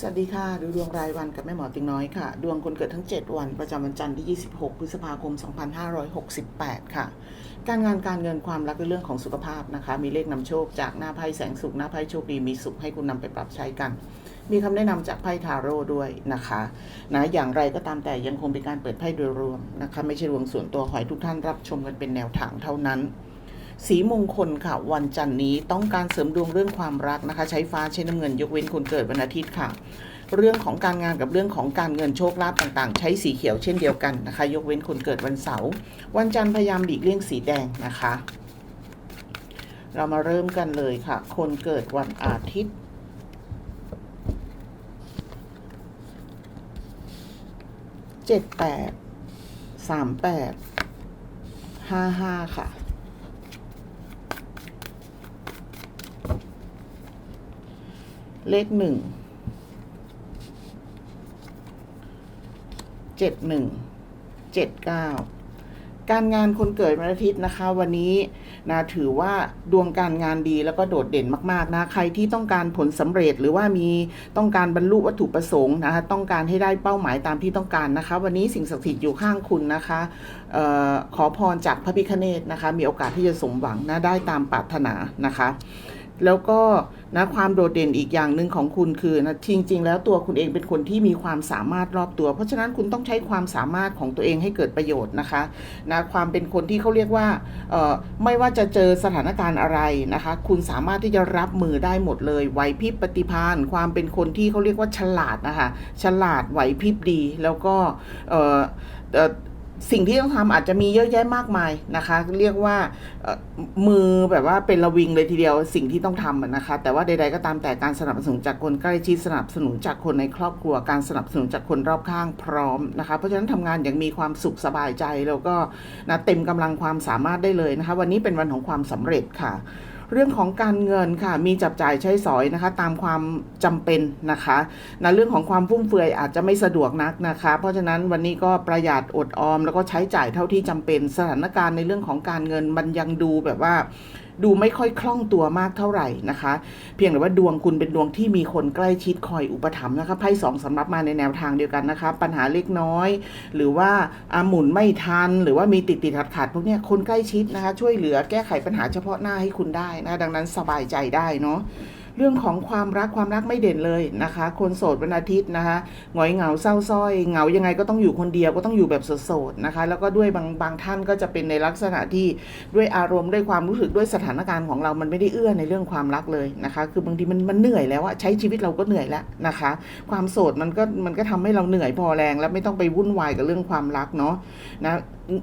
สวัสดีค่ะ ดูดวงรายวันกับแม่หมอติงน้อยค่ะ ดวงคนเกิดทั้ง 7 วันประจำวันจันทร์ที่ 26 พฤษภาคม 2568 ค่ะ การงานการเงินความรักในเรื่องของสุขภาพนะคะ มีเลขนำโชคจากหน้าไพ่แสงสุขหน้าไพ่โชคดีมีสุขให้คุณนำไปปรับใช้กัน มีคำแนะนำจากไพ่ทาโร่ด้วยนะคะนะอย่างไรก็ตามแต่ยังคงเป็นการเปิดไพ่โดยรวมนะคะ ไม่ใช่ดวงส่วนตัวขอให้ทุกท่านรับชมกันเป็นแนวทางเท่านั้น สีมงคลค่ะ วันจันทร์นี้ต้องการเสริมดวงเรื่องความรักนะคะ ใช้ฟ้าใช้น้ำเงินยกเว้นคนเกิดวันอาทิตย์ค่ะ เรื่องของการงานกับเรื่องของการเงินโชคลาภต่างๆ ใช้สีเขียวเช่นเดียวกันนะคะ ยกเว้นคนเกิดวันเสาร์วันจันทร์พยายามหลีกเลี่ยงสีแดงนะคะ เรามาเริ่มกันเลยค่ะ คนเกิดวันอาทิตย์เจ็ดแปดสามแปดห้าห้าค่ะ เลขหนึ่งเจ็ดหนึ่งเจ็ดเก้าการงานคนเกิดวันอาทิตย์นะคะ วันนี้นะถือว่าดวงการงานดีแล้วก็โดดเด่นมาก ๆ นะ ใครที่ต้องการผลสำเร็จหรือว่ามีต้องการบรรลุวัตถุประสงค์นะคะต้องการให้ได้เป้าหมายตามที่ต้องการนะคะ วันนี้สิ่งศักดิ์สิทธิ์อยู่ข้างคุณนะคะออขอพรจากพระพิฆเนศนะคะ มีโอกาสที่จะสมหวังนะได้ตามปรารถนานะคะ แล้วก็นะความโดดเด่นอีกอย่างหนึ่งของคุณคือนะจริง ๆ แล้วตัวคุณเองเป็นคนที่มีความสามารถรอบตัว เพราะฉะนั้นคุณต้องใช้ความสามารถของตัวเองให้เกิดประโยชน์นะคะนะความเป็นคนที่เขาเรียกว่าเอ่อไม่ว่าจะเจอสถานการณ์อะไรนะคะ คุณสามารถที่จะรับมือได้หมดเลยไหวพริบปฏิภาณความเป็นคนที่เขาเรียกว่าฉลาดนะคะฉลาดไหวพริบดี แล้วก็เอ่อ สิ่งที่ต้องทำอาจจะมีเยอะแยะมากมายนะคะ เรียกว่ามือแบบว่าเป็นระวิงเลยทีเดียวสิ่งที่ต้องทำนะคะ แต่ว่าใด ๆ ก็ตามแต่การสนับสนุนจากคนใกล้ชิดสนับสนุนจากคนในครอบครัว การสนับสนุนจากคนรอบข้างพร้อมนะคะ เพราะฉะนั้นทำงานอย่างมีความสุขสบายใจแล้วก็นะเต็มกำลังความสามารถได้เลยนะคะ วันนี้เป็นวันของความสำเร็จค่ะ เรื่องของการเงินค่ะ มีจับจ่ายใช้สอยนะคะ ตามความจำเป็นนะคะนะเรื่องของความฟุ่มเฟือยอาจจะไม่สะดวกนักนะคะ เพราะฉะนั้นวันนี้ก็ประหยัดอดออม แล้วก็ใช้จ่ายเท่าที่จำเป็น สถานการณ์ในเรื่องของการเงินมันยังดูแบบว่า ดูไม่ค่อยคล่องตัวมากเท่าไหร่นะคะ เพียงแต่ว่าดวงคุณเป็นดวงที่มีคนใกล้ชิดคอยอุปถัมภ์นะคะไพ่สองสำรับมาในแนวทางเดียวกันนะคะ ปัญหาเล็กน้อย หรือว่าอาหมุนไม่ทัน หรือว่ามีติดติดขัดขัดๆพวกนี้คนใกล้ชิดนะคะ ช่วยเหลือแก้ไขปัญหาเฉพาะหน้าให้คุณได้นะดังนั้นสบายใจได้เนาะ เรื่องของความรักความรักไม่เด่นเลยนะคะ คนโสดวันอาทิตย์นะคะหงอยเหงาเศร้าส้อยเหงายังไงก็ต้องอยู่คนเดียวก็ต้องอยู่แบบโสดๆนะคะ แล้วก็ด้วยบางบางท่านก็จะเป็นในลักษณะที่ด้วยอารมณ์ด้วยความรู้สึกด้วยสถานการณ์ของเรามันไม่ได้เอื้อในเรื่องความรักเลยนะคะ คือบางทีมันมันเหนื่อยแล้วอะใช้ชีวิตเราก็เหนื่อยแล้วนะคะ ความโสดมันก็มันก็ทำให้เราเหนื่อยพอแรง แล้วไม่ต้องไปวุ่นวายกับเรื่องความรักเนาะนะ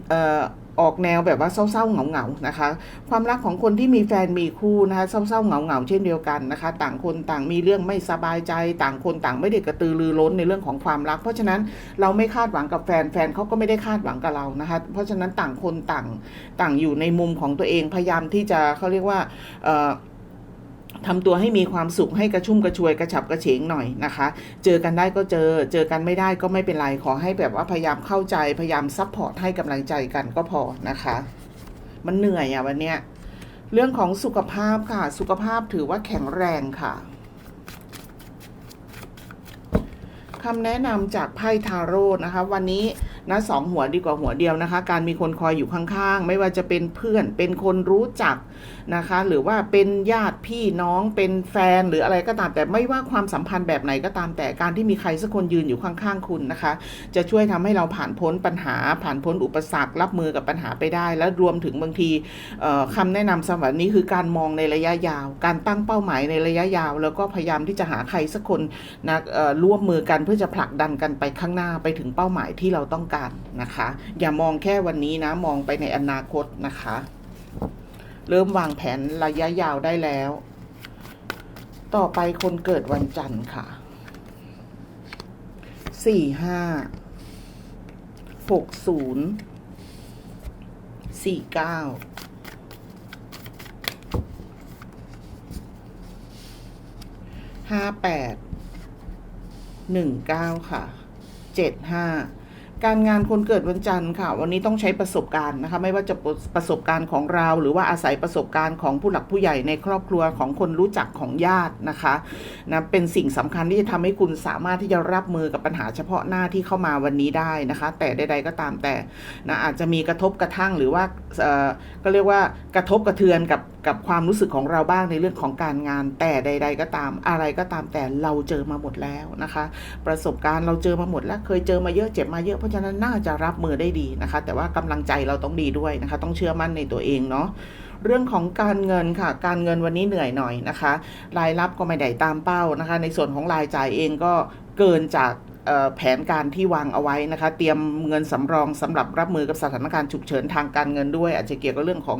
เอ่อ ออกแนวแบบว่าเศร้าๆเหงาๆนะคะ ความรักของคนที่มีแฟนมีคู่นะคะเศร้าๆเหงาๆเช่นเดียวกันนะคะ ต่างคนต่างมีเรื่องไม่สบายใจ ต่างคนต่างไม่ได้กระตือรือร้นในเรื่องของความรัก เพราะฉะนั้นเราไม่คาดหวังกับแฟนแฟนเขาก็ไม่ได้คาดหวังกับเรานะคะ เพราะฉะนั้นต่างคนต่างต่างอยู่ในมุมของตัวเองพยายามที่จะเขาเรียกว่าเอ่อ ทำตัวให้มีความสุขให้กระชุ่มกระชวยกระฉับกระเฉงหน่อยนะคะ เจอกันได้ก็เจอ เจอกันไม่ได้ก็ไม่เป็นไร ขอให้แบบว่าพยายามเข้าใจ พยายามซัพพอร์ตให้กำลังใจกันก็พอนะคะ มันเหนื่อยอะวันเนี้ย เรื่องของสุขภาพค่ะ สุขภาพถือว่าแข็งแรงค่ะคำแนะนำจากไพ่ทาโร่นะคะ วันนี้ นะสองหัวดีกว่าหัวเดียวนะคะ การมีคนคอยอยู่ข้างๆ ไม่ว่าจะเป็นเพื่อน เป็นคนรู้จักนะคะ หรือว่าเป็นญาติพี่น้อง เป็นแฟนหรืออะไรก็ตาม แต่ไม่ว่าความสัมพันธ์แบบไหนก็ตามแต่การที่มีใครสักคนยืนอยู่ข้างๆคุณนะคะ จะช่วยทำให้เราผ่านพ้นปัญหา ผ่านพ้นอุปสรรครับมือกับปัญหาไปได้ และรวมถึงบางทีเอ่อคำแนะนำสำหรับนี้คือการมองในระยะยาว การตั้งเป้าหมายในระยะยาว แล้วก็พยายามที่จะหาใครสักคนนะร่วมมือกันเพื่อจะผลักดันกันไปข้างหน้าไปถึงเป้าหมายที่เราต้องการนะคะ อย่ามองแค่วันนี้นะ มองไปในอนาคตนะคะ เริ่มวางแผนระยะยาวได้แล้ว ต่อไปคนเกิดวันจันทร์ค่ะสี่ห้าหกศูนย์สี่เก้าห้าแปดหนึ่งเก้าค่ะเจ็ดห้า การงานคนเกิดวันจันทร์ค่ะ วันนี้ต้องใช้ประสบการณ์นะคะ ไม่ว่าจะประสบการณ์ของเรา หรือว่าอาศัยประสบการณ์ของผู้หลักผู้ใหญ่ในครอบครัวของคนรู้จักของญาตินะคะนะเป็นสิ่งสำคัญที่จะทำให้คุณสามารถที่จะรับมือกับปัญหาเฉพาะหน้าที่เข้ามาวันนี้ได้นะคะ แต่ใด ๆ ก็ตามแต่นะอาจจะมีกระทบกระทั่งหรือว่าเออก็เรียกว่ากระทบกระเทือนกับ กับความรู้สึกของเราบ้างในเรื่องของการงาน แต่ใด ๆ ก็ตาม อะไรก็ตามแต่เราเจอมาหมดแล้วนะคะ ประสบการณ์เราเจอมาหมดแล้ว เคยเจอมาเยอะเจ็บมาเยอะเพราะฉะนั้นน่าจะรับมือได้ดีนะคะ แต่ว่ากำลังใจเราต้องดีด้วยนะคะ ต้องเชื่อมั่นในตัวเองเนาะเรื่องของการเงินค่ะ การเงินวันนี้เหนื่อยหน่อยนะคะ รายรับก็ไม่ได้ตามเป้านะคะ ในส่วนของรายจ่ายเองก็เกินจาก แผนการที่วางเอาไว้นะคะ เตรียมเงินสำรองสำหรับรับมือกับสถานการณ์ฉุกเฉินทางการเงินด้วย อาจจะเกี่ยวกับเรื่องของ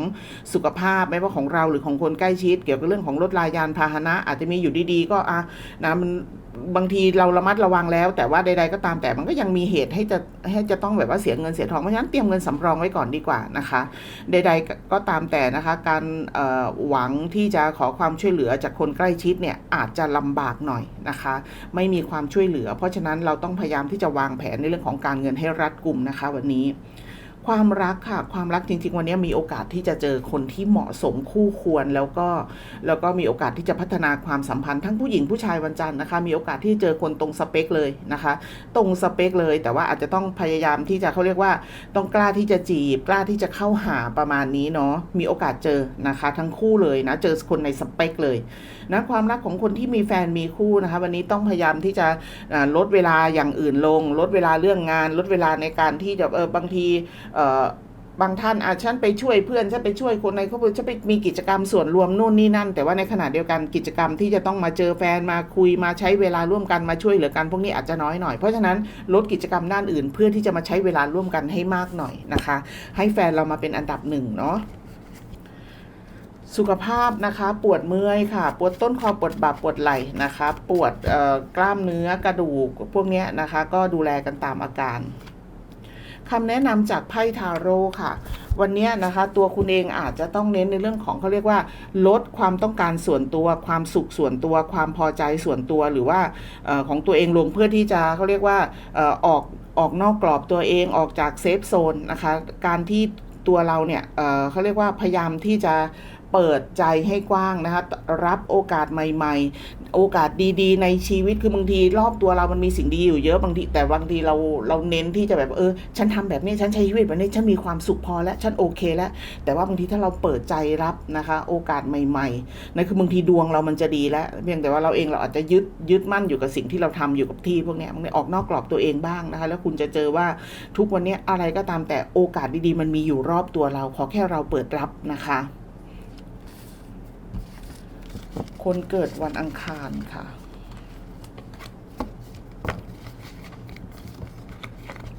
สุขภาพไม่ว่าของเราหรือของคนใกล้ชิด เกี่ยวกับเรื่องของรถรายานพาหนะ อาจจะมีอยู่ดีๆ ก็อะนะมัน บางทีเราระมัดระวังแล้ว แต่ว่าใด ๆ ก็ตามแต่มันก็ยังมีเหตุให้จะให้จะต้องแบบว่าเสียเงินเสียทองเพราะฉะนั้นเตรียมเงินสำรองไว้ก่อนดีกว่านะคะ ใด ๆ ก็ตามแต่นะคะ การหวังที่จะขอความช่วยเหลือจากคนใกล้ชิดเนี่ยอาจจะลำบากหน่อยนะคะ ไม่มีความช่วยเหลือ เพราะฉะนั้นเราต้องพยายามที่จะวางแผนในเรื่องของการเงินให้รัดกุมนะคะ วันนี้ ความรักค่ะ ความรักจริง ๆ วันนี้มีโอกาสที่จะเจอคนที่เหมาะสมคู่ควรแล้วก็แล้วก็มีโอกาสที่จะพัฒนาความสัมพันธ์ทั้งผู้หญิงผู้ชายวันจันทร์นะคะ มีโอกาสที่เจอคนตรงสเปคเลยนะคะ ตรงสเปคเลย แต่ว่าอาจจะต้องพยายามที่จะเขาเรียกว่า ต้องกล้าที่จะจีบ กล้าที่จะเข้าหาประมาณนี้เนาะมีโอกาสเจอนะคะ ทั้งคู่เลยนะเจอคนในสเปคเลยนะความรักของคนที่มีแฟนมีคู่นะคะ วันนี้ต้องพยายามที่จะลดเวลาอย่างอื่นลง ลดเวลาเรื่องงาน ลดเวลาในการที่จะเออบางทีบางท่านอาจฉันไปช่วยเพื่อนฉันไปช่วยคนในครอบครัวฉันไปมีกิจกรรมส่วนรวมนู่นนี่นั่น แต่ว่าในขณะเดียวกันกิจกรรมที่จะต้องมาเจอแฟนมาคุยมาใช้เวลาร่วมกันมาช่วยเหลือกันพวกนี้อาจจะน้อยหน่อยเพราะฉะนั้นลดกิจกรรมด้านอื่น เพื่อที่จะมาใช้เวลาร่วมกันให้มากหน่อยนะคะ ให้แฟนเรามาเป็นอันดับหนึ่งเนาะสุขภาพนะคะปวดเมื่อยค่ะ ปวดต้นคอปวดบ่าปวดไหล่นะคะ ปวดกล้ามเนื้อกระดูกพวกนี้นะคะ ก็ดูแลกันตามอาการ คำแนะนำจากไพ่ทาโร่ค่ะ วันนี้นะคะตัวคุณเองอาจจะต้องเน้นในเรื่องของเขาเรียกว่า ลดความต้องการส่วนตัวความสุขส่วนตัว ความพอใจส่วนตัวหรือว่าออของตัวเองลงเพื่อที่จะเขาเรียกว่าอออกออกนอกกรอบตัวเองออกจากเซฟโซนนะคะการที่ตัวเราเนี่ยเเขาเรียกว่าพยายามที่จะเปิดใจให้กว้างนะคะรับโอกาสใหม่ๆ โอกาสดีๆ ในชีวิตคือบางทีรอบตัวเรามันมีสิ่งดีอยู่เยอะบางทีแต่บางทีเราเราเน้นที่จะแบบเออ ฉันทำแบบนี้ฉันใช้ชีวิตแบบนี้ฉันมีความสุขพอแล้วฉันโอเคแล้ว แต่ว่าบางทีถ้าเราเปิดใจรับนะคะ โอกาสใหม่ๆนั่นคือบางทีดวงเรามันจะดีแล้วเพียงแต่ว่าเราเองเราอาจจะยึดยึดมั่นอยู่กับสิ่งที่เราทำอยู่กับที่พวกนี้มันออกนอกกรอบตัวเองบ้างนะคะ แล้วคุณจะเจอว่าทุกวันนี้อะไรก็ตามแต่โอกาสดีๆ มันมีอยู่รอบตัวเราขอแค่เราเปิดรับนะคะ คนเกิดวันอังคารค่ะ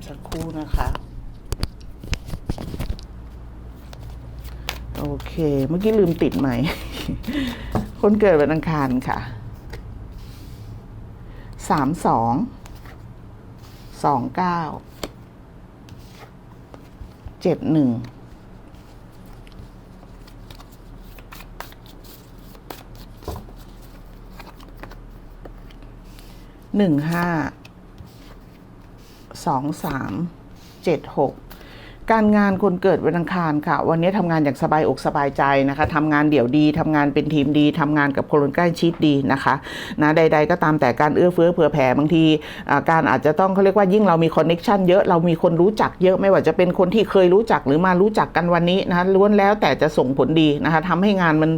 สักครู่นะคะ โอเค เมื่อกี้ลืมติดไหม คนเกิดวันอังคารค่ะ สามสอง สองเก้า เจ็ดหนึ่ง หนึ่งห้าสองสามเจ็ดหก การงานคนเกิดวันอังคารค่ะ วันนี้ทำงานอย่างสบายอกสบายใจนะคะทำงานเดี่ยวดีทำงานเป็นทีมดีทำงานกับคนใกล้ชิดดีนะคะนะใด ๆ ก็ตามแต่การเอื้อเฟื้อเผื่อแผ่บางทีการอาจจะต้องเขาเรียกว่ายิ่งเรามีคอนเน็ชันเยอะเรามีคนรู้จักเยอะไม่ว่าจะเป็นคนที่เคยรู้จักหรือมารู้จักกันวันนี้นะคะล้วนแล้วแต่จะส่งผลดีนะคะทำให้งานมัน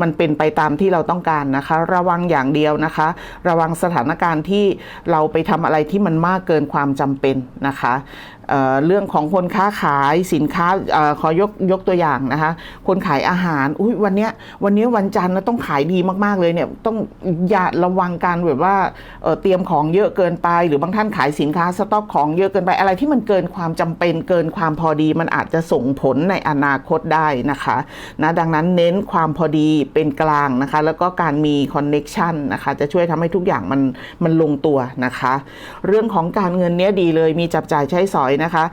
มันเป็นไปตามที่เราต้องการนะคะ ระวังอย่างเดียวนะคะ ระวังสถานการณ์ที่เราไปทำอะไรที่มันมากเกินความจำเป็นนะคะเรื่องของคนค้าขายสินค้าอขอยกยกตัวอย่างนะคะ คนขายอาหารอุ้ยวันเนี้ยวันนี้วันจันทร์นะต้องขายดีมากๆเลยเนี่ยต้องอย่าระวังการแบบว่าเเตรียมของเยอะเกินไป หรือบางท่านขายสินค้าสต็อกของเยอะเกินไปอะไรที่มันเกินความจำเป็นเกินความพอดี มันอาจจะส่งผลในอนาคตได้นะคะนะดังนั้นเน้นความพอดีเป็นกลางนะคะ แล้วก็การมีคอนเน็ชันนะคะจะช่วยทำให้ทุกอย่างมันมันลงตัวนะคะ เรื่องของการเงินเนี้ยดีเลยมีจับจ่ายใช้สอยนะคะ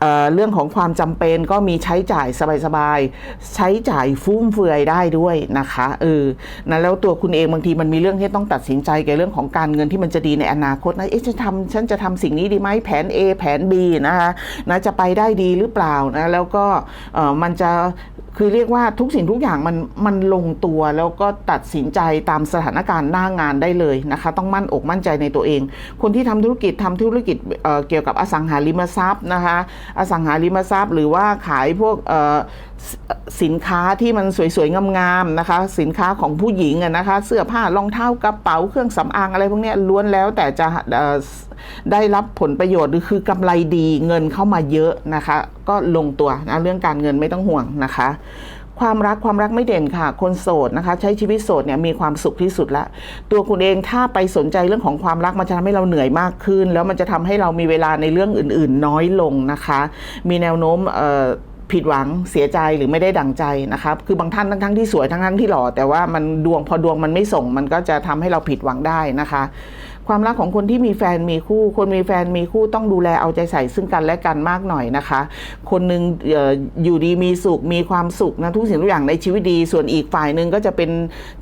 เเรื่องของความจำเป็นก็มีใช้จ่ายสบายๆ ใช้จ่ายฟุ่มเฟือยได้ด้วยนะคะเออนะแล้วตัวคุณเองบางทีมันมีเรื่องที่ต้องตัดสินใจเกี่ยวกับเรื่องของการเงินที่มันจะดีในอนาคตนะเอ๊ะจะทำฉันจะทำสิ่งนี้ดีไหมแผน A แผน B นะคะนะจะไปได้ดีหรือเปล่านะแล้วก็เออมันจะ คือเรียกว่าทุกสิ่งทุกอย่างมันมันลงตัวแล้วก็ตัดสินใจตามสถานการณ์หน้างานได้เลยนะคะ ต้องมั่นอกมั่นใจในตัวเอง คนที่ทำธุรกิจทำธุรกิจเเกี่ยวกับอสังหาริมทรัพย์นะคะ อสังหาริมทรัพย์ หรือว่าขายพวกสินค้าที่มันสวยๆ งามๆนะคะ สินค้าของผู้หญิงอะนะคะ เสื้อผ้ารองเท้ากระเป๋าเครื่องสำอางอะไรพวกนี้ล้วนแล้วแต่จะ ได้รับผลประโยชน์หรือคือกำไรดีเงินเข้ามาเยอะนะคะ ก็ลงตัวนะเรื่องการเงินไม่ต้องห่วงนะคะ ความรักความรักไม่เด่นค่ะ คนโสดนะคะ ใช้ชีวิตโสดเนี่ยมีความสุขที่สุดละตัวคุณเองถ้าไปสนใจเรื่องของความรักมันจะทำให้เราเหนื่อยมากขึ้น แล้วมันจะทำให้เรามีเวลาในเรื่องอื่น ๆ น้อยลงนะคะ มีแนวโน้มเอ่อผิดหวังเสียใจหรือไม่ได้ดังใจนะคะคือบางท่านทั้งๆที่สวยทั้งๆที่หล่อแต่ว่ามันดวงพอดวงมันไม่ส่ง มันก็จะทำให้เราผิดหวังได้นะคะ ความรักของคนที่มีแฟนมีคู่ คนมีแฟนมีคู่ต้องดูแลเอาใจใส่ซึ่งกันและกันมากหน่อยนะคะ คนหนึ่งอยู่ดีมีสุขมีความสุขนะทุกสิ่งทุกอย่างในชีวิตดี ส่วนอีกฝ่ายหนึ่งก็จะเป็น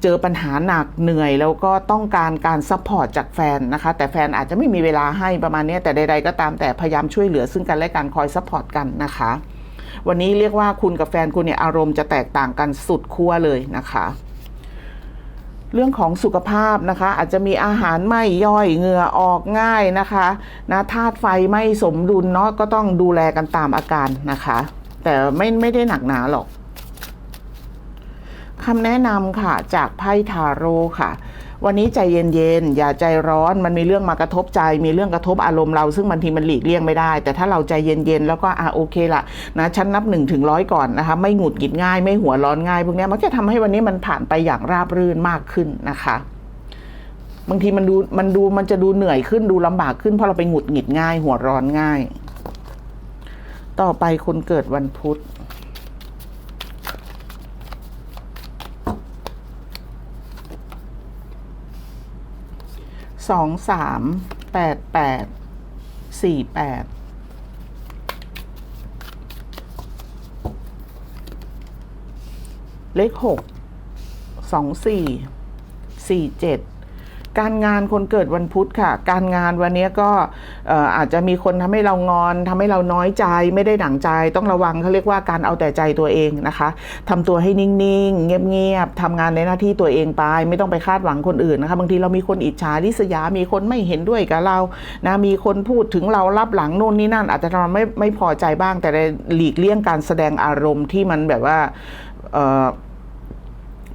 เจอปัญหาหนักเหนื่อย แล้วก็ต้องการการซัพพอร์ตจากแฟนนะคะ แต่แฟนอาจจะไม่มีเวลาให้ประมาณนี้แต่ใดๆก็ตามแต่พยายามช่วยเหลือซึ่งกันและกันคอยซัพพอร์ตกันนะคะวันนี้เรียกว่าคุณกับแฟนคุณเนี่ยอารมณ์จะแตกต่างกันสุดขั้วเลยนะคะ เรื่องของสุขภาพนะคะ อาจจะมีอาหารไม่ย่อยเหงื่อออกง่ายนะคะนะธาตุไฟไม่สมดุลเนาะก็ต้องดูแลกันตามอาการนะคะ แต่ไม่ไม่ได้หนักหนาหรอกคำแนะนำค่ะจากไพ่ทาโร่ค่ะ วันนี้ใจเย็นๆอย่าใจร้อนมันมีเรื่องมากระทบใจ มีเรื่องกระทบอารมณ์เรา ซึ่งบางทีมันหลีกเลี่ยงไม่ได้ แต่ถ้าเราใจเย็นๆแล้วก็อะโอเคละนะฉันนับหนึ่งถึงร้อยก่อนนะคะไม่หงุดหงิดง่าย ไม่หัวร้อนง่ายพวกนี้มันจะทำให้วันนี้มันผ่านไปอย่างราบรื่นมากขึ้นนะคะบางทีมันดูมันดูมันจะดูเหนื่อยขึ้นดูลำบากขึ้นเพราะเราไปหงุดหงิดง่าย หัวร้อนง่าย ต่อไปคนเกิดวันพุธ สองสามแปดแปดสี่แปดเลขหกสองสี่สี่เจ็ดการงานคนเกิดวันพุธค่ะ การงานวันนี้ก็ อาจจะมีคนทำให้เรางอนทำให้เราน้อยใจไม่ได้ดั่งใจ ต้องระวังเขาเรียกว่าการเอาแต่ใจตัวเองนะคะทำตัวให้นิ่งๆ เงียบๆทำงานในหน้าที่ตัวเองไป ไม่ต้องไปคาดหวังคนอื่นนะคะบางทีเรามีคนอิจฉาริษยา มีคนไม่เห็นด้วยกับเรานะมีคนพูดถึงเรารับหลังโน่นนี่นั่น อาจจะทำให้ไม่ไม่พอใจบ้างแต่หลีกเลี่ยงการแสดงอารมณ์ที่มันแบบว่า เอ่อ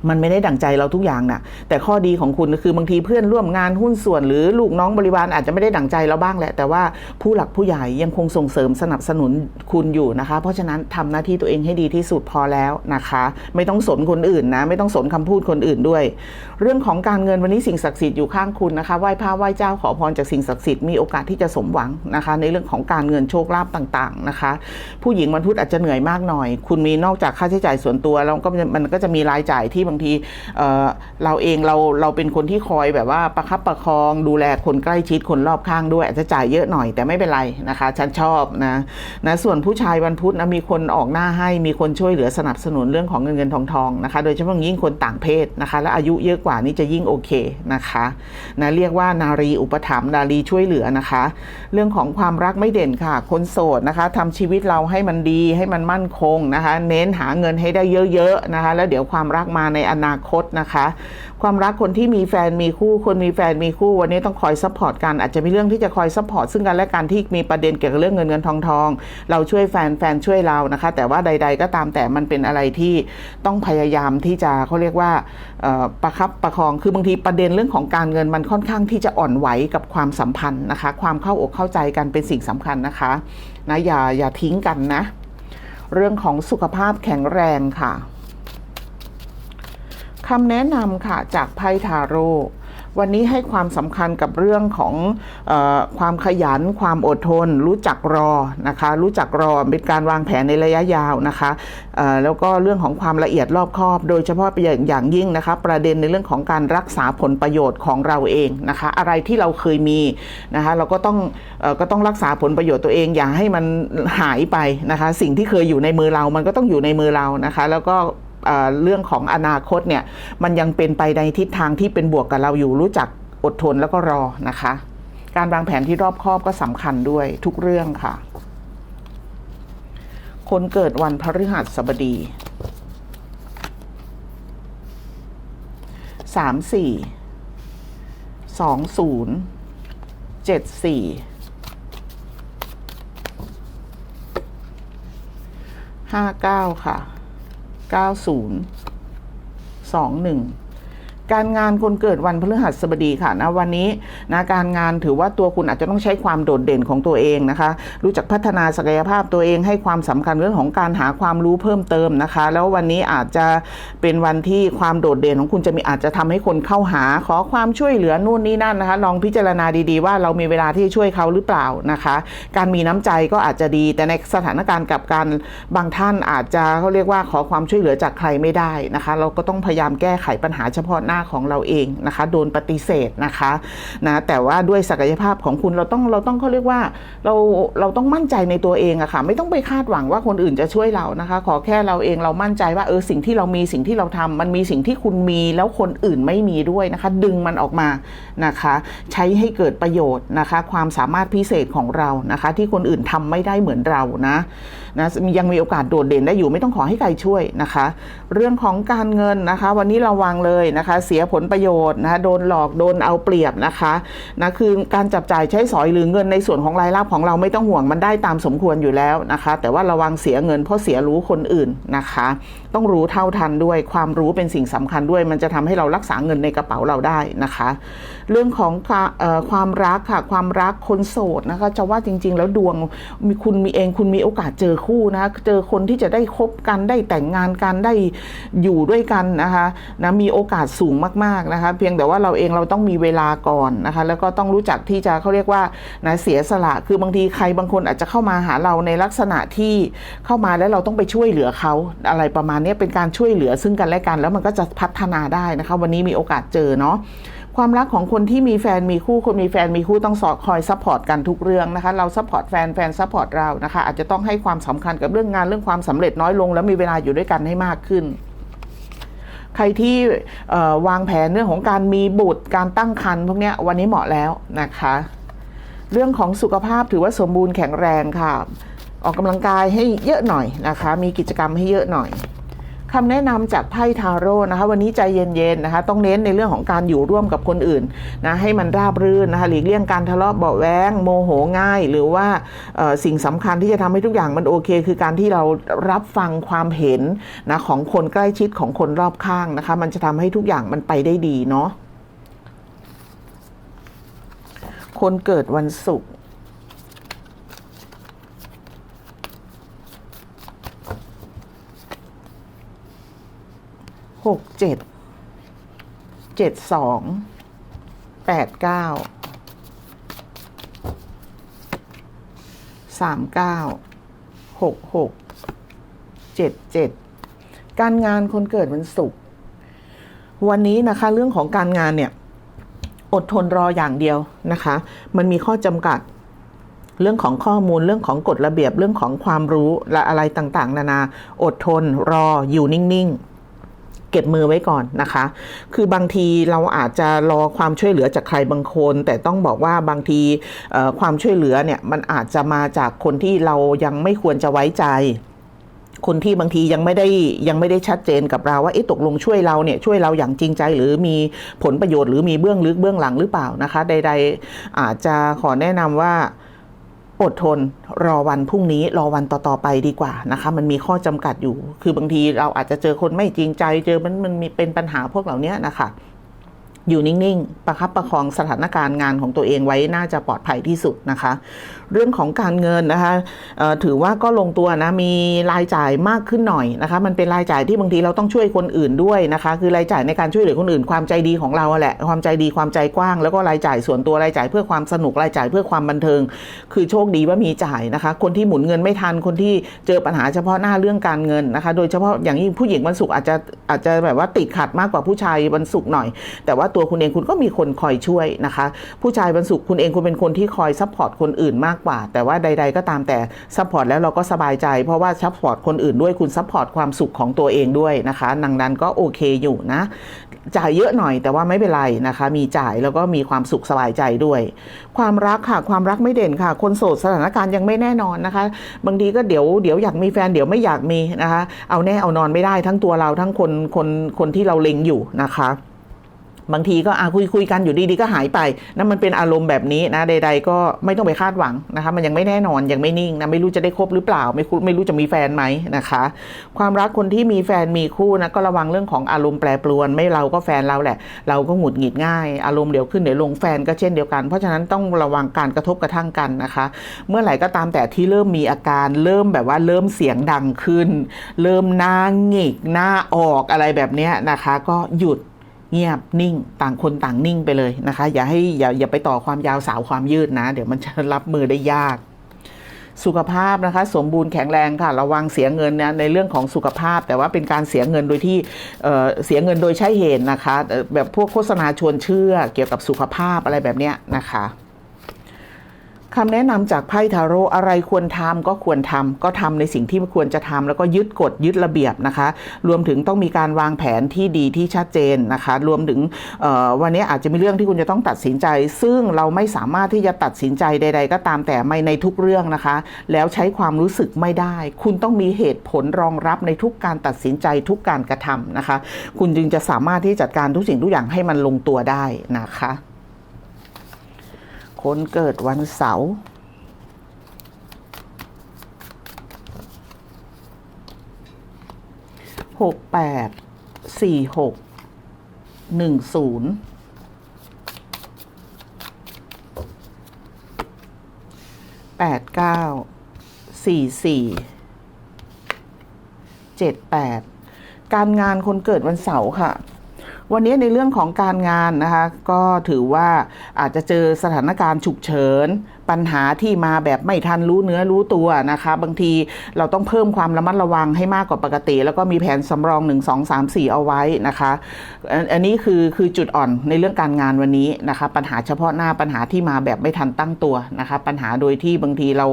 มันไม่ได้ดั่งใจเราทุกอย่างนะแต่ข้อดีของคุณก็คือบางทีเพื่อนร่วมงานหุ้นส่วน หรือลูกน้องบริวารอาจจะไม่ได้ดั่งใจเราบ้างแหละ แต่ว่าผู้หลักผู้ใหญ่ยังคงส่งเสริมสนับสนุนคุณอยู่นะคะ เพราะฉะนั้นทำหน้าที่ตัวเองให้ดีที่สุดพอแล้วนะคะ ไม่ต้องสนคนอื่นนะ ไม่ต้องสนคำพูดคนอื่นด้วย เรื่องของการเงินวันนี้สิ่งศักดิ์สิทธิ์อยู่ข้างคุณนะคะไหว้พระไหว้เจ้าขอพรจากสิ่งศักดิ์สิทธิ์มีโอกาสที่จะสมหวังนะคะ ในเรื่องของการเงินโชคลาภต่างๆนะคะ ผู้หญิงวันพุธอาจจะเหนื่อยมากหน่อย คุณมีนอกจากค่าใช้จ่ายส่วนตัวแล้วก็มันก็จะมีรายจ่ายที่บางทีเเราเองเราเราเป็นคนที่คอยแบบว่าประคับประคอง ดูแลคนใกล้ชิดคนรอบข้างด้วยอาจจะจ่ายเยอะหน่อยแต่ไม่เป็นไรนะคะ ฉันชอบนะนะส่วนผู้ชายวันพุธนะมีคนออกหน้าให้มีคนช่วยเหลือสนับสนุนเรื่องของเงินเงินทองทองนะคะ โดยเฉพาะยิ่งคนต่างเพศนะคะ และอายุเยอะกว่านี่จะยิ่งโอเคนะคะนะเรียกว่านารีอุปถัมภ์นารีช่วยเหลือนะคะ เรื่องของความรักไม่เด่นค่ะ คนโสดนะคะทำชีวิตเราให้มันดีให้มันมั่นคงนะคะ เน้นหาเงินให้ได้เยอะๆนะคะ แล้วเดี๋ยวความรักมาในอนาคตนะคะ ความรักคนที่มีแฟนมีคู่คนมีแฟนมีคู่วันนี้ต้องคอยซัพพอร์ตกันอาจจะมีเรื่องที่จะคอยซัพพอร์ตซึ่งกันและกันที่มีประเด็นเกี่ยวกับเรื่องเงินเงินทองทองเราช่วยแฟนแฟนช่วยเรานะคะ แต่ว่าใด ๆ ก็ตามแต่มันเป็นอะไรที่ต้องพยายามที่จะเขาเรียกว่าประคับประคองคือบางทีประเด็นเรื่องของการเงินมันค่อนข้างที่จะอ่อนไหวกับความสัมพันธ์นะคะ ความเข้าอกเข้าใจกันเป็นสิ่งสำคัญนะคะนะอย่าอย่าทิ้งกันนะ เรื่องของสุขภาพแข็งแรงค่ะ คำแนะนำค่ะจากไพ่ทาโร่วันนี้ให้ความสำคัญกับเรื่องของออความขยัน ความอดทน รู้จักรอนะคะ รู้จักรอเป็นการวางแผนในระยะยาวนะคะแล้วก็เรื่องของความละเอียดรอบคอบ โดยเฉพาะอย่างอย่างยิ่งนะคะ ประเด็นในเรื่องของการรักษาผลประโยชน์ของเราเองนะคะ อะไรที่เราเคยมีนะคะ เราก็ต้องอก็ต้องรักษาผลประโยชน์ตัวเอง อย่าให้มันหายไปนะคะ สิ่งที่เคยอยู่ในมือเรา มันก็ต้องอยู่ในมือเรานะคะ แล้วก็ เรื่องของอนาคตเนี่ยมันยังเป็นไปในทิศทางที่เป็นบวกกับเราอยู่รู้จักอดทนแล้วก็รอนะคะ การวางแผนที่รอบคอบก็สำคัญด้วยทุกเรื่องค่ะ คนเกิดวันพฤหัสบดีสามสี่สองศูนย์เจ็ดสี่ห้าเก้าค่ะ 90 21 การงานคนเกิดวันพฤหัสบดีค่ะนะวันนี้นะการงานถือว่าตัวคุณอาจจะต้องใช้ความโดดเด่นของตัวเองนะคะ รู้จักพัฒนาศักยภาพตัวเองให้ความสำคัญเรื่องของการหาความรู้เพิ่มเติมนะคะ แล้ววันนี้อาจจะเป็นวันที่ความโดดเด่นของคุณจะมีอาจจะทำให้คนเข้าหาขอความช่วยเหลือนู่นนี่นั่นนะคะ ลองพิจารณาดีๆ ว่าเรามีเวลาที่ช่วยเขาหรือเปล่านะคะ การมีน้ำใจก็อาจจะดี แต่ในสถานการณ์กับกันบางท่านอาจจะเขาเรียกว่าขอความช่วยเหลือจากใครไม่ได้นะคะ เราก็ต้องพยายามแก้ไขปัญหาเฉพาะหน้าของเราเองนะคะ โดนปฏิเสธนะคะนะแต่ว่าด้วยศักยภาพของคุณเราต้องเราต้องเขาเรียกว่าเราเราต้องมั่นใจในตัวเองอะค่ะไม่ต้องไปคาดหวังว่าคนอื่นจะช่วยเรานะคะ ขอแค่เราเองเรามั่นใจว่าเออสิ่งที่เรามีสิ่งที่เราทำมันมีสิ่งที่คุณมีแล้วคนอื่นไม่มีด้วยนะคะ ดึงมันออกมานะคะ ใช้ให้เกิดประโยชน์นะคะ ความสามารถพิเศษของเรานะคะ ที่คนอื่นทำไม่ได้เหมือนเรานะ นะยังมีโอกาสโดดเด่นได้อยู่ไม่ต้องขอให้ใครช่วยนะคะ เรื่องของการเงินนะคะ วันนี้ระวังเลยนะคะ เสียผลประโยชน์นะะโดนหลอกโดนเอาเปรียบนะคะนะคือการจับจ่ายใช้สอยหรือเงินในส่วนของรายรับของเราไม่ต้องห่วงมันได้ตามสมควรอยู่แล้วนะคะ แต่ว่าระวังเสียเงินเพราะเสียรู้คนอื่นนะคะ ต้องรู้เท่าทันด้วยความรู้เป็นสิ่งสำคัญด้วย มันจะทำให้เรารักษาเงินในกระเป๋าเราได้นะคะ เรื่องของความเอ่อความรักค่ะความรักคนโสดนะคะ จะว่าจริง ๆ แล้วดวงมีคุณมีเองคุณมีโอกาสเจอคู่นะเจอคนที่จะได้คบกันได้แต่งงานกันได้อยู่ด้วยกันนะคะนะมีโอกาสสูงมากๆนะคะ เพียงแต่ว่าเราเองเราต้องมีเวลาก่อนนะคะ แล้วก็ต้องรู้จักที่จะเขาเรียกว่านะเสียสละคือบางทีใครบางคนอาจจะเข้ามาหาเราในลักษณะที่เข้ามาแล้วเราต้องไปช่วยเหลือเขาอะไรประมาณนี้เป็นการช่วยเหลือซึ่งกันและกัน แล้วมันก็จะพัฒนาได้นะคะ วันนี้มีโอกาสเจอเนาะ ความรักของคนที่มีแฟนมีคู่คนมีแฟนมีคู่ต้องสอดคอยซัพพอร์ตกันทุกเรื่องนะคะ เราซัพพอร์ตแฟนแฟนซัพพอร์ตเรานะคะ อาจจะต้องให้ความสำคัญกับเรื่องงานเรื่องความสำเร็จน้อยลง แล้วมีเวลาอยู่ด้วยกันให้มากขึ้น ใครที่วางแผนเรื่องของการมีบุตรการตั้งครรภ์พวกนี้วันนี้เหมาะแล้วนะคะ เรื่องของสุขภาพถือว่าสมบูรณ์แข็งแรงค่ะ ออกกำลังกายให้เยอะหน่อยนะคะ มีกิจกรรมให้เยอะหน่อย คำแนะนำจากไพ่ทาโร่นะคะ วันนี้ใจเย็นๆนะคะ ต้องเน้นในเรื่องของการอยู่ร่วมกับคนอื่นนะให้มันราบรื่นนะคะหลีกเลี่ยงการทะเลาะเบาแวงโมโหง่าย หรือว่าสิ่งสำคัญที่จะทำให้ทุกอย่างมันโอเค คือการที่เรารับฟังความเห็นนะของคนใกล้ชิดของคนรอบข้างนะคะ มันจะทำให้ทุกอย่างมันไปได้ดีเนาะคนเกิดวันศุกร์ หกเจ็ดเจ็ดสองแปดเก้าสามเก้าหกหกเจ็ดเจ็ดการงานคนเกิดวันศุกร์วันนี้นะคะเรื่องของการงานเนี่ย อดทนรออย่างเดียวนะคะ มันมีข้อจำกัดเรื่องของข้อมูลเรื่องของกฎระเบียบเรื่องของความรู้และอะไรต่างๆ นานา อดทนรออยู่นิ่ง ๆ เก็บมือไว้ก่อนนะคะ คือบางทีเราอาจจะรอความช่วยเหลือจากใครบางคน แต่ต้องบอกว่าบางทีความช่วยเหลือเนี่ยมันอาจจะมาจากคนที่เรายังไม่ควรจะไว้ใจคนที่บางทียังไม่ได้ยังไม่ได้ชัดเจนกับเราว่าเอ๊ะตกลงช่วยเราเนี่ยช่วยเราอย่างจริงใจ หรือมีผลประโยชน์หรือมีเบื้องลึกเบื้องหลังหรือเปล่านะคะ ใด ๆ อาจจะขอแนะนำว่า อดทนรอวันพรุ่งนี้รอวันต่อๆไปดีกว่านะคะ มันมีข้อจำกัดอยู่ คือบางทีเราอาจจะเจอคนไม่จริงใจ เจอมันมันมีเป็นปัญหาพวกเหล่านี้นะคะ อยู่นิ่งๆ ประคับประคองสถานการณ์งานของตัวเองไว้น่าจะปลอดภัยที่สุดนะคะเรื่องของการเงินนะคะถือว่าก็ลงตัวนะมีรายจ่ายมากขึ้นหน่อยนะคะมันเป็นรายจ่ายที่บางทีเราต้องช่วยคนอื่นด้วยนะคะ คือรายจ่ายในการช่วยเหลือคนอื่น ความใจดีของเราแหละความใจดีความใจกว้าง แล้วก็รายจ่ายส่วนตัวรายจ่ายเพื่อความสนุกรายจ่ายเพื่อความบันเทิง คือโชคดีว่ามีจ่ายนะคะ คนที่หมุนเงินไม่ทันคนที่เจอปัญหาเฉพาะหน้าเรื่องการเงินนะคะ โดยเฉพาะอย่างยิ่งผู้หญิงวันศุกร์อาจจะอาจจะแบบว่าติดขัดมากกว่าผู้ชายวันศุกร์หน่อย แต่ว่าตัวคุณเองคุณก็มีคนคอยช่วยนะคะ ผู้ชายวันศุกร์คุณเองคุณเป็นคนที่คอยซัพพอร์ตคนอื่นมากกว่า แต่ว่าใด ๆ ก็ตามแต่ซัพพอร์ตแล้วเราก็สบายใจเพราะว่าซัพพอร์ตคนอื่นด้วยคุณซัพพอร์ตความสุขของตัวเองด้วยนะคะดังนั้นก็โอเคอยู่นะ จ่ายเยอะหน่อยแต่ว่าไม่เป็นไรนะคะ มีจ่ายแล้วก็มีความสุขสบายใจด้วย ความรักค่ะความรักไม่เด่นค่ะ คนโสดสถานการณ์ยังไม่แน่นอนนะคะ บางทีก็เดี๋ยวเดี๋ยวอยากมีแฟนเดี๋ยวไม่อยากมีนะคะ เอาแน่เอานอนไม่ได้ทั้งตัวเราทั้งคนคนคนที่เราเล็งอยู่นะคะ บางทีก็อาคุยคุยกันอยู่ดีๆก็หายไปนั่นมันเป็นอารมณ์แบบนี้นะใด ๆ ก็ไม่ต้องไปคาดหวังนะคะมันยังไม่แน่นอนยังไม่นิ่งนะไม่รู้จะได้คบหรือเปล่า ไม่รู้ไม่รู้จะมีแฟนไหมนะคะ ความรักคนที่มีแฟนมีคู่นะก็ระวังเรื่องของอารมณ์แปรปรวน ไม่เราก็แฟนเราแหละ เราก็หงุดหงิดง่าย อารมณ์เดี๋ยวขึ้นเดี๋ยวลงแฟนก็เช่นเดียวกัน เพราะฉะนั้นต้องระวังการกระทบกระทั่งกันนะคะ เมื่อไหร่ก็ตามแต่ที่เริ่มมีอาการเริ่มแบบว่าเริ่มเสียงดังขึ้น เริ่มหน้าหงิกหน้าออกอะไรแบบนี้นะคะ ก็หยุด เงียบนิ่งต่างคนต่างนิ่งไปเลยนะคะ อย่าให้อย่าอย่าไปต่อความยาวสาวความยืดนะ เดี๋ยวมันจะรับมือได้ยาก สุขภาพนะคะ สมบูรณ์แข็งแรงค่ะ ระวังเสียเงินนะในเรื่องของสุขภาพ แต่ว่าเป็นการเสียเงินโดยที่เเสียเงินโดยใช้เหตุนะคะ แบบพวกโฆษณาชวนเชื่อเกี่ยวกับสุขภาพอะไรแบบเนี้ยนะคะ คำแนะนำจากไพ่ทาโร่อะไรควรทำก็ควรทำก็ทำในสิ่งที่ควรจะทำแล้วก็ยึดกฎยึดระเบียบนะคะ รวมถึงต้องมีการวางแผนที่ดีที่ชัดเจนนะคะ รวมถึงวันนี้อาจจะมีเรื่องที่คุณจะต้องตัดสินใจ ซึ่งเราไม่สามารถที่จะตัดสินใจใด ๆ ก็ตามแต่ไม่ในทุกเรื่องนะคะ แล้วใช้ความรู้สึกไม่ได้ คุณต้องมีเหตุผลรองรับในทุกการตัดสินใจทุกการกระทำนะคะ คุณจึงจะสามารถที่จัดการทุกสิ่งทุกอย่างให้มันลงตัวได้นะคะ คนเกิดวันเสาร์หกแปดสี่หกหนึ่งศูนย์แปดเก้าสี่สี่เจ็ดแปดการงานคนเกิดวันเสาร์ค่ะ วันนี้ในเรื่องของการงานนะคะ ก็ถือว่าอาจจะเจอสถานการณ์ฉุกเฉิน ปัญหาที่มาแบบไม่ทันรู้เนื้อรู้ตัวนะคะ บางทีเราต้องเพิ่มความระมัดระวังให้มากกว่าปกติ แล้วก็มีแผนสำรอง 1 2 3 4 เอาไว้นะคะ อันนี้คือคือจุดอ่อนในเรื่องการงานวันนี้นะคะ ปัญหาเฉพาะหน้าปัญหาที่มาแบบไม่ทันตั้งตัวนะคะ ปัญหาโดยที่บางทีเรา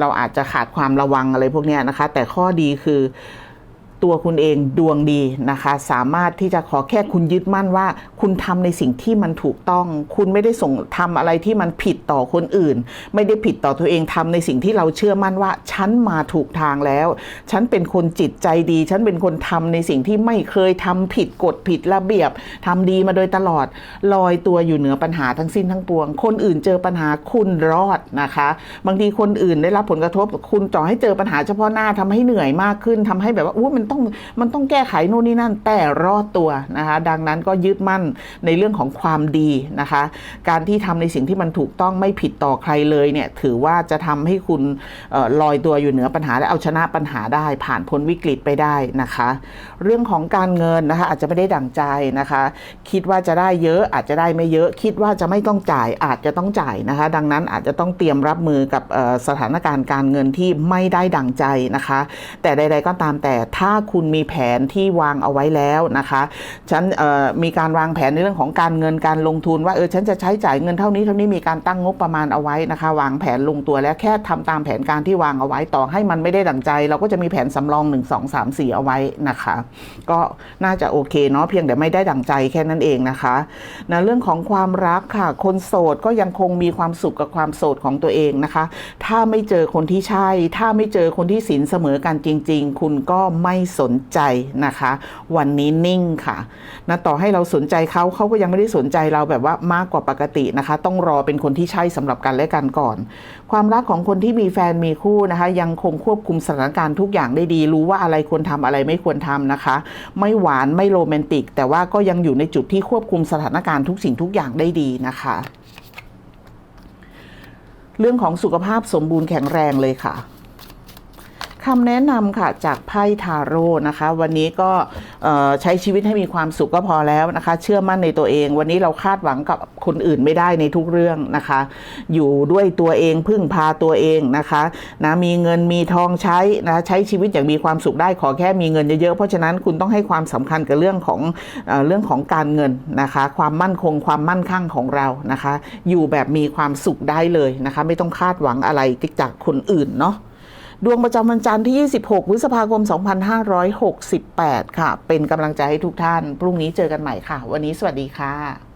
เราอาจจะขาดความระวังอะไรพวกนี้นะคะ แต่ข้อดีคือ ตัวคุณเองดวงดีนะคะ สามารถที่จะขอแค่คุณยึดมั่นว่า คุณทำในสิ่งที่มันถูกต้อง คุณไม่ได้ส่งทำอะไรที่มันผิดต่อคนอื่น ไม่ได้ผิดต่อตัวเองทำในสิ่งที่เราเชื่อมั่นว่า ฉันมาถูกทางแล้ว ฉันเป็นคนจิตใจดี ฉันเป็นคนทำในสิ่งที่ไม่เคยทำผิดกฎผิดระเบียบทำดีมาโดยตลอดลอยตัวอยู่เหนือปัญหาทั้งสิ้นทั้งปวง คนอื่นเจอปัญหาคุณรอดนะคะ บางทีคนอื่นได้รับผลกระทบคุณจ่อให้เจอปัญหาเฉพาะหน้าทำให้เหนื่อยมากขึ้นทำให้แบบว่าอู้มันต้องมันต้องแก้ไขโน่นนี่นั่นแต่รอดตัวนะคะดังนั้นก็ยึดมั่นในเรื่องของความดีนะคะ การที่ทำในสิ่งที่มันถูกต้องไม่ผิดต่อใครเลยเนี่ยถือว่าจะทำให้คุณออลอยตัวอยู่เหนือปัญหาและเอาชนะปัญหาได้ ผ่านพ้นวิกฤตไปได้นะคะ เรื่องของการเงินนะคะอาจจะไม่ได้ดั่งใจนะคะ คิดว่าจะได้เยอะอาจจะได้ไม่เยอะ คิดว่าจะไม่ต้องจ่ายอาจจะต้องจ่ายนะคะ ดังนั้นอาจจะต้องเตรียมรับมือกับสถานการณ์การเงินที่ไม่ได้ดั่งใจนะคะ แต่ใด ๆก็ตามแต่ถ้าคุณมีแผนที่วางเอาไว้แล้วนะคะฉันมีการวางแผนในเรื่องของการเงินการลงทุนว่าเออฉันจะใช้จ่ายเงินเท่านี้เท่านี้มีการตั้งงบประมาณเอาไว้นะคะ วางแผนลงตัวแล้วแค่ทำตามแผนการที่วางเอาไว้ต่อให้มันไม่ได้ดั่งใจ เราก็จะมีแผนสำรอง 1 2 3 4 เอาไว้นะคะ ก็น่าจะโอเคเนาะเพียงแต่ไม่ได้ดั่งใจแค่นั้นเองนะคะนะเรื่องของความรักค่ะ คนโสดก็ยังคงมีความสุขกับความโสดของตัวเองนะคะ ถ้าไม่เจอคนที่ใช่ ถ้าไม่เจอคนที่สินเสมอกันจริง ๆ คุณก็ไม่สนใจนะคะ วันนี้นิ่งค่ะนะต่อให้เราสนใจเขาเขาก็ยังไม่ได้สนใจเราแบบว่ามากกว่าปกตินะคะ ต้องรอเป็นคนที่ใช่สำหรับกันและกันก่อน ความรักของคนที่มีแฟนมีคู่นะคะ ยังคงควบคุมสถานการณ์ทุกอย่างได้ดี รู้ว่าอะไรควรทำอะไรไม่ควรทำนะคะ ไม่หวานไม่โรแมนติก แต่ว่าก็ยังอยู่ในจุดที่ควบคุมสถานการณ์ทุกสิ่งทุกอย่างได้ดีนะคะ เรื่องของสุขภาพสมบูรณ์แข็งแรงเลยค่ะ คำแนะนำค่ะจากไพ่ทาโร่นะคะ วันนี้ก็ใช้ชีวิตให้มีความสุขก็พอแล้วนะคะ เชื่อมั่นในตัวเอง วันนี้เราคาดหวังกับคนอื่นไม่ได้ในทุกเรื่องนะคะ อยู่ด้วยตัวเองพึ่งพาตัวเองนะคะนะมีเงินมีทองใช้นะใช้ชีวิตอย่างมีความสุขได้ขอแค่มีเงินเยอะๆเพราะฉะนั้นคุณต้องให้ความสำคัญกับเรื่องของเอเรื่องของการเงินนะคะ ความมั่นคงความมั่นคั่งของเรานะคะ อยู่แบบมีความสุขได้เลยนะคะ ไม่ต้องคาดหวังอะไรจากคนอื่นเนาะ ดวงประจำวันจันทร์ที่ 26 พฤษภาคม 2568 ค่ะ เป็นกำลังใจให้ทุกท่าน พรุ่งนี้เจอกันใหม่ค่ะ วันนี้สวัสดีค่ะ